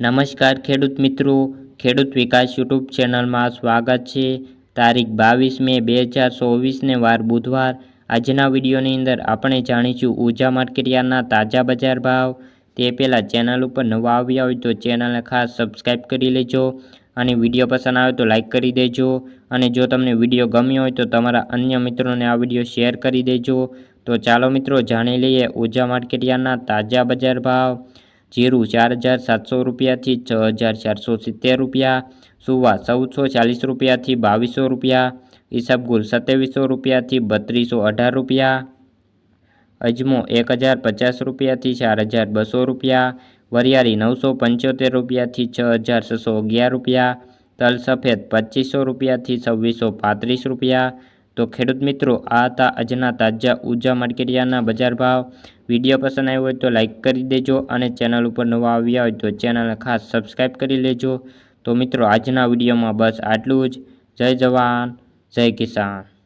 નમસ્કાર ખેડૂત મિત્રો. ખેડૂત વિકાસ યુટ્યુબ ચેનલમાં સ્વાગત છે. તારીખ બાવીસ મે બે હજાર ચોવીસને વાર બુધવાર. આજના વિડીયોની અંદર આપણે જાણીશું ઊર્જા માર્કેટયાર્ડના તાજા બજાર ભાવ. તે પહેલાં ચેનલ ઉપર નવા આવ્યા હોય તો ચેનલને ખાસ સબસ્ક્રાઈબ કરી લેજો અને વીડિયો પસંદ આવે તો લાઇક કરી દેજો. અને જો તમને વીડિયો ગમ્યો હોય તો તમારા અન્ય મિત્રોને આ વીડિયો શેર કરી દેજો. તો ચાલો મિત્રો, જાણી લઈએ ઊર્જા માર્કેટયાર્ડના તાજા બજાર ભાવ. જીરું ચાર હજાર સાતસો રૂપિયાથી છ હજાર ચારસો સિત્તેર રૂપિયા, સુવા ચૌદસો ચાલીસ રૂપિયાથી બાવીસો રૂપિયા ઈસબગુલ સત્યાવીસો રૂપિયાથી બત્રીસો અઢાર રૂપિયા, અજમો એક હજાર પચાસ રૂપિયાથી ચાર હજાર બસો રૂપિયા, વરિયાળી નવસો પંચોતેર રૂપિયાથી છ હજાર છસો અગિયાર રૂપિયા, તલ સફેદ પચીસો રૂપિયાથી છવ્વીસો પાંત્રીસ રૂપિયા તો ખેડૂત મિત્રો, આ હતા આજના તાજા ઊર્જા માર્કેટિયાના બજાર ભાવ. વીડિયો પસંદ આવ્યો હોય તો લાઇક કરી દેજો અને ચેનલ ઉપર નવા આવ્યા હોય તો ચેનલને ખાસ સબસ્ક્રાઈબ કરી લેજો. તો મિત્રો, આજના વિડીયોમાં બસ આટલું જ. જય જવાન, જય કિસાન.